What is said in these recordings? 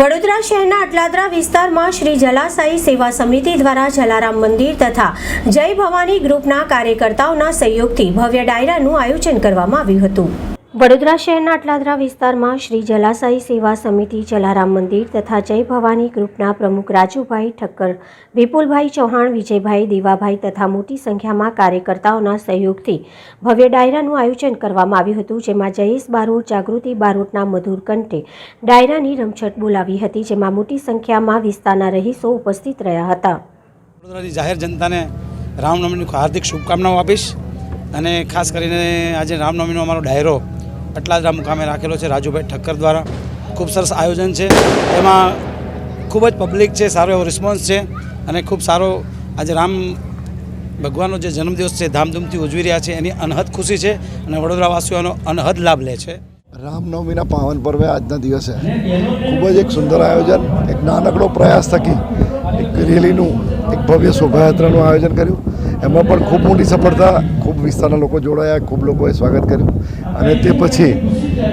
વડોદરા શહેરના અટલાદરા વિસ્તારમાં શ્રી જલાસાઈ સેવા સમિતિ દ્વારા જલારામ મંદિર તથા જય ભવાની ગ્રુપના કાર્યકર્તાઓના સહયોગથી ભવ્ય ડાયરાનું આયોજન કરવામાં આવ્યું હતું. વડોદરા શહેરના અટલાદરા વિસ્તારમાં શ્રી જલાસાઈ સેવા સમિતિ, જલારામ મંદિર તથા જય ભવાની ગ્રુપના પ્રમુખ રાજુભાઈ ઠક્કર, વિપુલભાઈ ચૌહાણ, વિજયભાઈ દેવાભાઈ તથા મોટી સંખ્યામાં કાર્યકર્તાઓના સહયોગથી ભવ્ય ડાયરાનું આયોજન કરવામાં આવ્યું હતું, જેમાં જયેશ બારોટ, જાગૃતિ બારોટના મધુર કંઠે ડાયરાની રમછટ બોલાવી હતી, જેમાં મોટી સંખ્યામાં વિસ્તારના રહીશો ઉપસ્થિત રહ્યા હતા. જાહેર જનતાને રામનવમીની હાર્દિક શુભકામનાઓ આપીશ અને ખાસ કરીને આજે રામનવમીનો અમારો ડાયરો અટલાદરા મુકામે રાખેલો છે રાજુભાઈ ઠક્કર દ્વારા. ખૂબ સરસ આયોજન છે. એમાં ખૂબ જ પબ્લિક છે, સારો એવો રિસ્પોન્સ છે અને ખૂબ સારો આજે રામ ભગવાનનો જે જન્મદિવસ છે, ધામધૂમથી ઉજવી રહ્યા છે, એની અનહદ ખુશી છે અને વડોદરાવાસીઓનો અનહદ લાભ લે છે. રામનવમીના પાવન પર્વે આજના દિવસે. ખૂબ જ એક સુંદર આયોજન, એક નાનકડો પ્રયાસ થકી એક રેલીનું, એક ભવ્ય શોભાયાત્રાનું આયોજન કર્યું. એમાં પણ ખૂબ મોટી સફળતા, ખૂબ વિસ્તારના લોકો જોડાયા, ખૂબ લોકોએ સ્વાગત કર્યું. અને તે પછી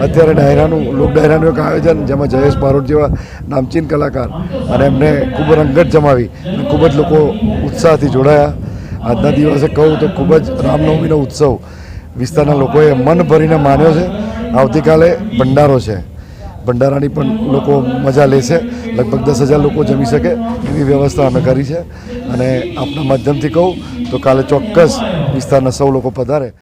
અત્યારે ડાયરાનું, લોક ડાયરાનું એક આયોજન, જેમાં જયેશ બારોટ જેવા નામચીન કલાકાર અને એમને ખૂબ રંગત જમાવી અને ખૂબ જ લોકો ઉત્સાહથી જોડાયા. આજના દિવસે કહું તો ખૂબ જ રામનવમીનો ઉત્સવ વિસ્તારના લોકોએ મન ભરીને માન્યો છે. આવતીકાલે ભંડારો છે. ભંડારાની પણ લોકો મજા લેશે લગભગ દસ હજાર લોકો જમી શકે એવી વ્યવસ્થા અમે કરી છે. અને આપના માધ્યમથી કહું તો કાલે ચોક્કસ વિસ્તારના સૌ લોકો પધારે.